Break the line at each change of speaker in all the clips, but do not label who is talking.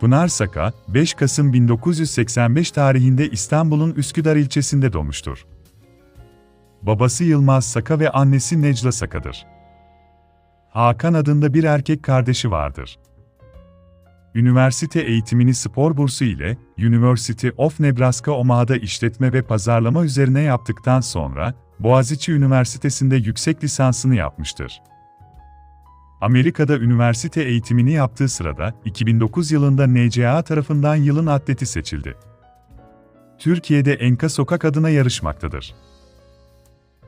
Pınar Saka, 5 Kasım 1985 tarihinde İstanbul'un Üsküdar ilçesinde doğmuştur. Babası Yılmaz Saka ve annesi Necla Saka'dır. Hakan adında bir erkek kardeşi vardır. Üniversite eğitimini spor bursu ile University of Nebraska Omaha'da işletme ve pazarlama üzerine yaptıktan sonra Boğaziçi Üniversitesi'nde yüksek lisansını yapmıştır. Amerika'da üniversite eğitimini yaptığı sırada 2009 yılında NCAA tarafından yılın atleti seçildi. Türkiye'de Enka Sokak adına yarışmaktadır.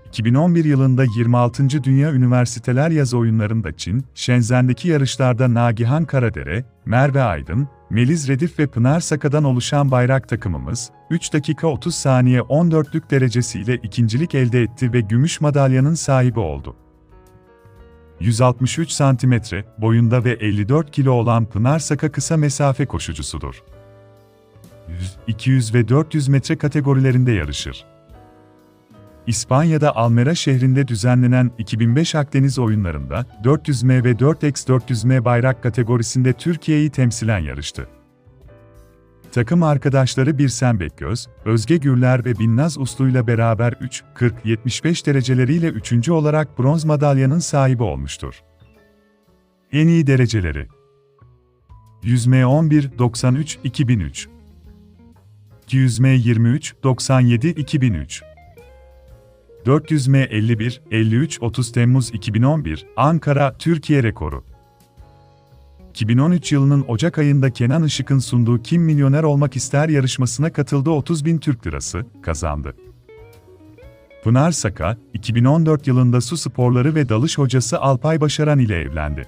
2011 yılında 26. Dünya Üniversiteler Yaz Oyunları'nda Çin, Shenzhen'deki yarışlarda Nagihan Karadere, Merve Aydın, Meliz Redif ve Pınar Saka'dan oluşan bayrak takımımız, 3 dakika 30 saniye 14'lük derecesiyle ikincilik elde etti ve gümüş madalyanın sahibi oldu. 163 santimetre boyunda ve 54 kilo olan Pınar Saka kısa mesafe koşucusudur. 100, 200 ve 400 metre kategorilerinde yarışır. İspanya'da Almera şehrinde düzenlenen 2005 Akdeniz oyunlarında 400M ve 4x400M bayrak kategorisinde Türkiye'yi temsilen yarıştı. Takım arkadaşları Birsen Bekgöz, Özge Gürler ve Binnaz Uslu'yla beraber 3, 40, 75 dereceleriyle üçüncü olarak bronz madalyanın sahibi olmuştur. En iyi dereceleri 100M 11, 93, 2003 200M 23, 97, 2003 400M 51, 53, 30 Temmuz 2011, Ankara, Türkiye rekoru. 2013 yılının Ocak ayında Kenan Işık'ın sunduğu Kim Milyoner Olmak İster yarışmasına katıldı 30 bin Türk Lirası, kazandı. Pınar Saka, 2014 yılında su sporları ve dalış hocası Alpay Başaran ile evlendi.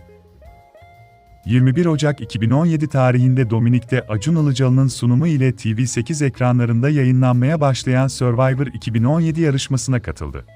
21 Ocak 2017 tarihinde Dominik'te Acun Ilıcalı'nın sunumu ile TV8 ekranlarında yayınlanmaya başlayan Survivor 2017 yarışmasına katıldı.